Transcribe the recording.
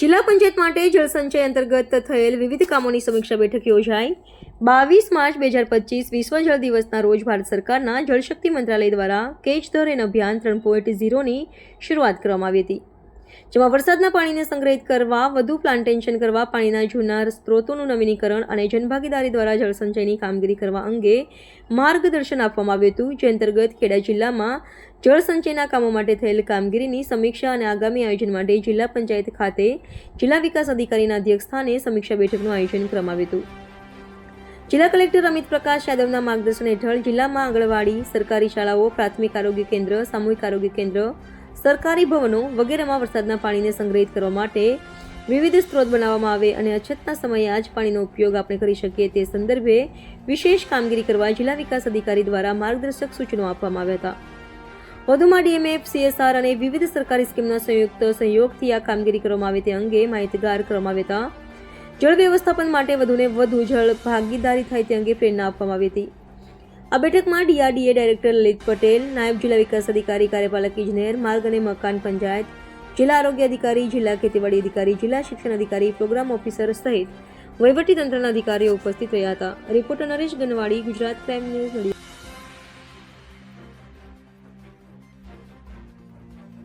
જિલ્લા પંચાયત માટે જળસંચય અંતર્ગત થયેલ વિવિધ કામોની સમીક્ષા બેઠક યોજાઈ. બાવીસ માર્ચ બે હજાર પચીસ વિશ્વ જળ દિવસના રોજ ભારત સરકારના જળશક્તિ મંત્રાલય દ્વારા કેચ ધ રેન અભિયાન ત્રણ પોઈન્ટ ઝીરોની શરૂઆત કરવામાં આવી હતી. જેમાં વરસાદના પાણીને સંગ્રહિત કરવા, વધુ પ્લાન્ટેશન કરવા, પાણીના જૂના સ્ત્રોતોનું નવીનીકરણ અને જનભાગીદારી દ્વારા જળસંચયની કામગીરી કરવા અંગે માર્ગદર્શન આપવામાં આવ્યું હતું. જે અંતર્ગત ખેડા જિલ્લામાં જળસંચયના કામો માટે થયેલ કામગીરીની સમીક્ષા અને આગામી આયોજન માટે જિલ્લા પંચાયત ખાતે જિલ્લા વિકાસ અધિકારીના અધ્યક્ષસ્થાને સમીક્ષા બેઠકનું આયોજન કરવામાં આવ્યું હતું. જિલ્લા કલેક્ટર અમિત પ્રકાશ યાદવના માર્ગદર્શન હેઠળ જિલ્લામાં આંગણવાડી, સરકારી શાળાઓ, પ્રાથમિક આરોગ્ય કેન્દ્ર, સામૂહિક આરોગ્ય કેન્દ્ર સરકારી ભવનો વગેરેમાં વરસાદના પાણીને સંગ્રહિત કરવા માટે વિવિધ સ્ત્રોત બનાવવામાં આવે અને અછતના સમયે આ જ પાણીનો ઉપયોગ આપણે કરી શકીએ તે સંદર્ભે વિશેષ કામગીરી કરવા જિલ્લા વિકાસ અધિકારી દ્વારા માર્ગદર્શક સૂચનો આપવામાં આવ્યા હતા. વધુમાં ડીએમએફ, સીએસઆર અને વિવિધ સરકારી સ્કીમના સંયુક્ત સહયોગથી આ કામગીરી કરવામાં આવે તે અંગે માહિતગાર કરવામાં આવ્યા હતા. જળ વ્યવસ્થાપન માટે વધુને વધુ જળ ભાગીદારી થાય તે અંગે પ્રેરણા આપવામાં આવી હતી. આ બેઠકમાં ડીઆરડીએ ડાયરેક્ટર લલિત પટેલ, નાયબ જિલ્લા વિકાસ અધિકારી કાર્યપાલક ઇજનેર, માર્ગ અને મકાન પંચાયત, જિલ્લા આરોગ્ય અધિકારી, જિલ્લા ખેતીવાડી અધિકારી, જિલ્લા શિક્ષણ અધિકારી, પ્રોગ્રામ ઓફિસર સહિત વહીવટીતંત્રના અધિકારીઓ ઉપસ્થિત રહ્યા હતા. Reporter Naresh Ganwadi Gujarat crime news